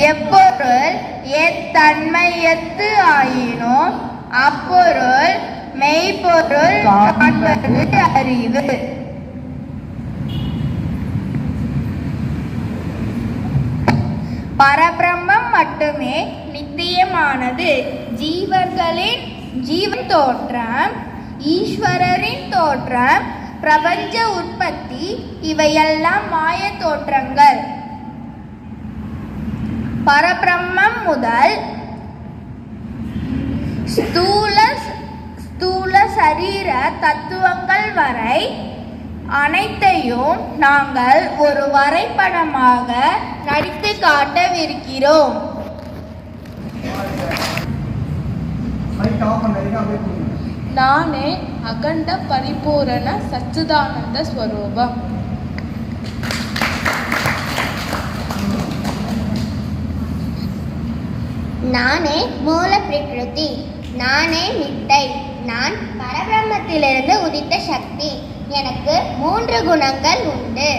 எப்பொருள் எத்தன்மையத்து ஆயினோ அப்பொருள் மெய்ப்பொருள் காண்பது அறிவு. பரபிரம்மம் மட்டுமே நித்தியமானது. ஜீவர்களின் ஜீவன் தோற்றம் ஈஸ்வரரின் தோற்றம் பிரபஞ்ச உற்பத்தி இவையெல்லாம் மாய தோற்றங்கள். பரபிரம்மம் முதல் ஸ்தூல ஸ்தூல சரீர தத்துவங்கள் வரை அனைத்தையும் நாங்கள் ஒரு வரைபடமாக நடித்து காட்டவிருக்கிறோம். நானே அகண்ட பரிபூரண சச்சிதானந்த ஸ்வரூபம். நானே மூல பிரகிருதி நானே மிட்டை நான் பரபிரம்மத்திலிருந்து உதித்த சக்தி. எனக்கு மூன்று குணங்கள் உண்டு.